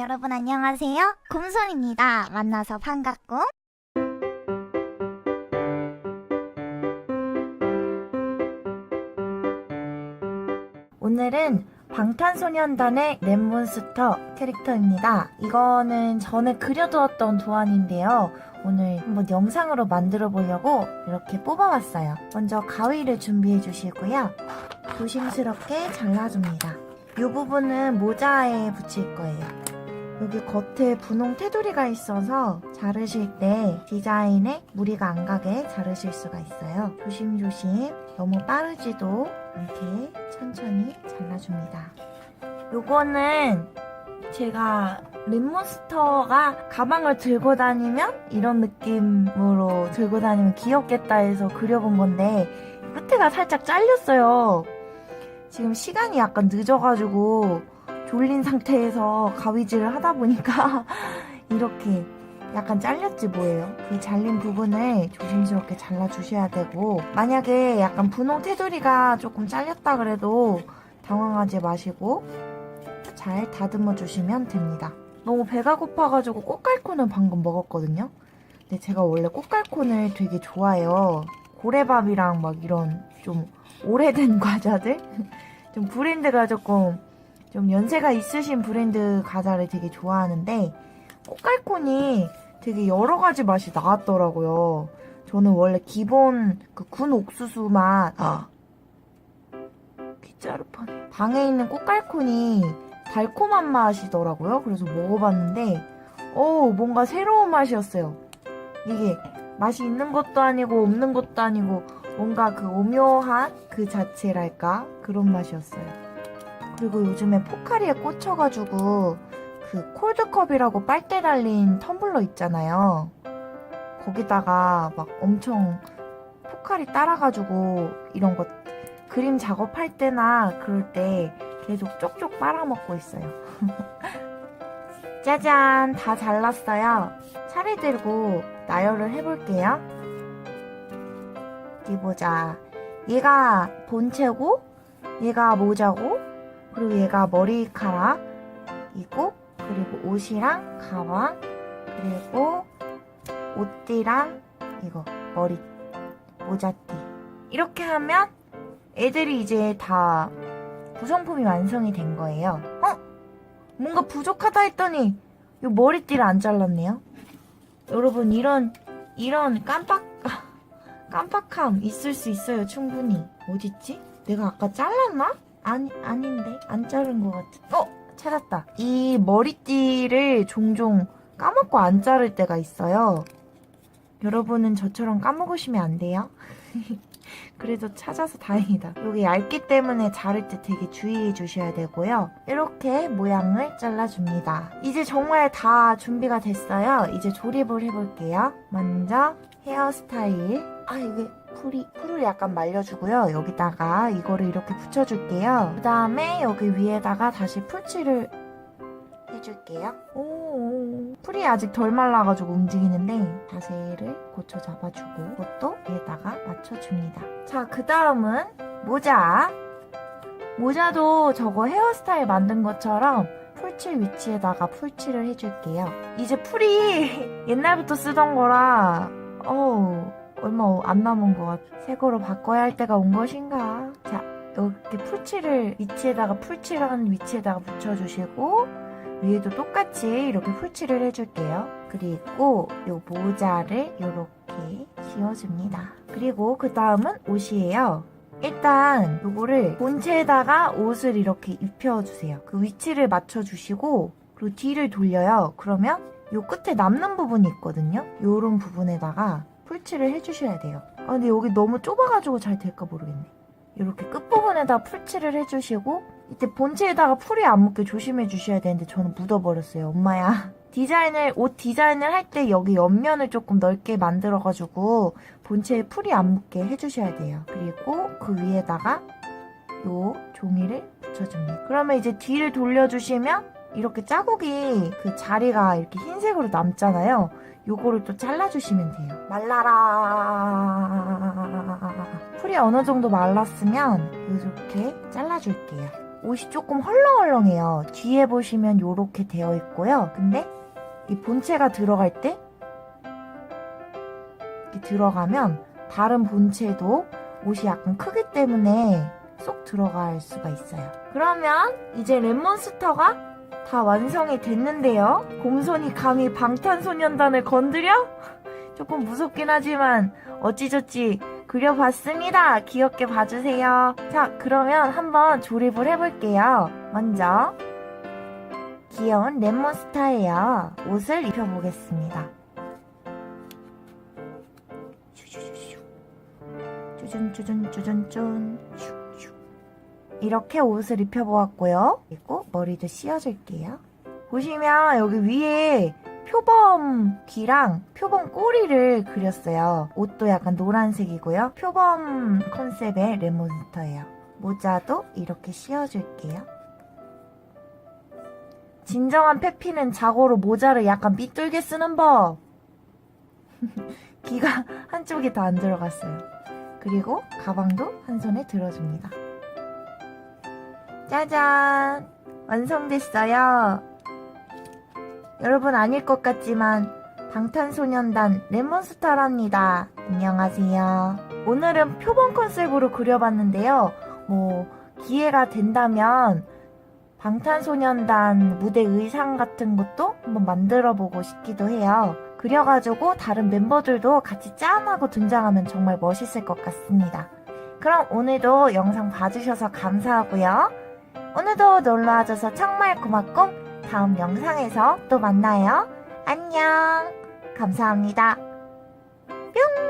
여러분 안녕하세요. 곰손입니다. 만나서 반갑고. 오늘은 방탄소년단의 랩몬스터 캐릭터입니다. 이거는 전에 그려두었던 도안인데요. 오늘 한번 영상으로 만들어 보려고 이렇게 뽑아왔어요. 먼저 가위를 준비해 주시고요. 조심스럽게 잘라줍니다. 이 부분은 모자에 붙일 거예요. 여기 겉에 분홍 테두리가 있어서 자르실 때 디자인에 무리가 안 가게 자르실 수가 있어요. 조심조심 너무 빠르지도 않게 천천히 잘라줍니다. 요거는 제가 랩몬스터가 가방을 들고 다니면 이런 느낌으로 들고 다니면 귀엽겠다 해서 그려본 건데 끝에가 살짝 잘렸어요. 지금 시간이 약간 늦어가지고 졸린 상태에서 가위질을 하다 보니까 이렇게 약간 잘렸지 뭐예요. 그 잘린 부분을 조심스럽게 잘라주셔야 되고 만약에 약간 분홍 테두리가 조금 잘렸다 그래도 당황하지 마시고 잘 다듬어 주시면 됩니다. 너무 배가 고파가지고 꽃갈콘을 방금 먹었거든요. 근데 제가 원래 꽃갈콘을 되게 좋아해요. 고래밥이랑 막 이런 좀 오래된 과자들? 좀 브랜드가 조금 좀 연세가 있으신 브랜드 과자를 되게 좋아하는데 꽃갈콘이 되게 여러 가지 맛이 나왔더라고요. 저는 원래 기본 그 군 옥수수 맛, 아, 뻔. 방에 있는 꽃갈콘이 달콤한 맛이더라고요. 그래서 먹어봤는데, 어 뭔가 새로운 맛이었어요. 이게 맛이 있는 것도 아니고 없는 것도 아니고 뭔가 그 오묘한 그 자체랄까 그런 맛이었어요. 그리고 요즘에 포카리에 꽂혀가지고 그 콜드컵이라고 빨대 달린 텀블러 있잖아요. 거기다가 막 엄청 포카리 따라가지고 이런 거 그림 작업할 때나 그럴 때 계속 쪽쪽 빨아먹고 있어요. 짜잔, 다 잘랐어요. 차례 들고 나열을 해볼게요. 어디 보자. 얘가 본체고, 얘가 모자고, 그리고 얘가 머리카락이고, 그리고 옷이랑 가방, 그리고 옷띠랑 이거 머리 모자띠. 이렇게 하면 애들이 이제 다 구성품이 완성이 된 거예요. 어? 뭔가 부족하다 했더니 이 머리띠를 안 잘랐네요. 여러분 이런 이런 깜빡 깜빡함 있을 수 있어요 충분히. 어딨지? 내가 아까 잘랐나? 아니 아닌데 안 자른 것 같아. 어 찾았다. 이 머리띠를 종종 까먹고 안 자를 때가 있어요. 여러분은 저처럼 까먹으시면 안 돼요. 그래도 찾아서 다행이다. 여기 얇기 때문에 자를 때 되게 주의해 주셔야 되고요. 이렇게 모양을 잘라줍니다. 이제 정말 다 준비가 됐어요. 이제 조립을 해볼게요. 먼저 헤어스타일. 아, 이게 풀이, 풀을 약간 말려주고요. 여기다가 이거를 이렇게 붙여줄게요. 그 다음에 여기 위에다가 다시 풀칠을 해줄게요. 오, 풀이 아직 덜 말라가지고 움직이는데 자세를 고쳐 잡아주고 그것도 위에다가 맞춰줍니다. 자, 그 다음은 모자. 모자도 저거 헤어스타일 만든 것처럼 풀칠 위치에다가 풀칠을 해줄게요. 이제 풀이 옛날부터 쓰던 거라 어우 얼마 안 남은 것 같아. 새 거로 바꿔야 할 때가 온 것인가. 자, 이렇게 풀칠을 위치에다가 풀칠한 위치에다가 붙여주시고 위에도 똑같이 이렇게 풀칠을 해줄게요. 그리고 이 모자를 이렇게 씌워줍니다. 그리고 그 다음은 옷이에요. 일단 이거를 본체에다가 옷을 이렇게 입혀주세요. 그 위치를 맞춰주시고 그리고 뒤를 돌려요. 그러면 이 끝에 남는 부분이 있거든요. 이런 부분에다가 풀칠을 해주셔야 돼요. 아 근데 여기 너무 좁아가지고 잘 될까 모르겠네. 이렇게 끝부분에다 풀칠을 해주시고 이때 본체에다가 풀이 안 묻게 조심해 주셔야 되는데 저는 묻어버렸어요. 엄마야. 디자인을 옷 디자인을 할 때 여기 옆면을 조금 넓게 만들어가지고 본체에 풀이 안 묻게 해주셔야 돼요. 그리고 그 위에다가 요 종이를 붙여줍니다. 그러면 이제 뒤를 돌려주시면 이렇게 자국이 그 자리가 이렇게 흰색으로 남잖아요. 요거를 또 잘라주시면 돼요. 말라라. 풀이 어느 정도 말랐으면 이렇게 잘라줄게요. 옷이 조금 헐렁헐렁해요. 뒤에 보시면 이렇게 되어 있고요. 근데 이 본체가 들어갈 때 이렇게 들어가면 다른 본체도 옷이 약간 크기 때문에 쏙 들어갈 수가 있어요. 그러면 이제 랩몬스터가 다 완성이 됐는데요. 곰손이 감히 방탄소년단을 건드려? 조금 무섭긴 하지만 어찌저찌 그려봤습니다. 귀엽게 봐주세요. 자, 그러면 한번 조립을 해볼게요. 먼저 귀여운 랩몬스터예요. 옷을 입혀보겠습니다. 슉슉. 이렇게 옷을 입혀보았고요. 그리고 머리도 씌워줄게요. 보시면 여기 위에 표범 귀랑 표범 꼬리를 그렸어요. 옷도 약간 노란색이고요. 표범 컨셉의 레몬스터예요. 모자도 이렇게 씌워줄게요. 진정한 페피는 자고로 모자를 약간 삐뚤게 쓰는 법. 귀가 한쪽이 더안 들어갔어요. 그리고 가방도 한 손에 들어줍니다. 짜잔! 완성됐어요. 여러분 아닐 것 같지만 방탄소년단 레몬스타랍니다. 안녕하세요. 오늘은 표본 컨셉으로 그려봤는데요. 뭐 기회가 된다면 방탄소년단 무대 의상 같은 것도 한번 만들어 보고 싶기도 해요. 그려가지고 다른 멤버들도 같이 짠하고 등장하면 정말 멋있을 것 같습니다. 그럼 오늘도 영상 봐주셔서 감사하고요. 오늘도 놀러와줘서 정말 고맙고 다음 영상에서 또 만나요. 안녕. 감사합니다. 뿅!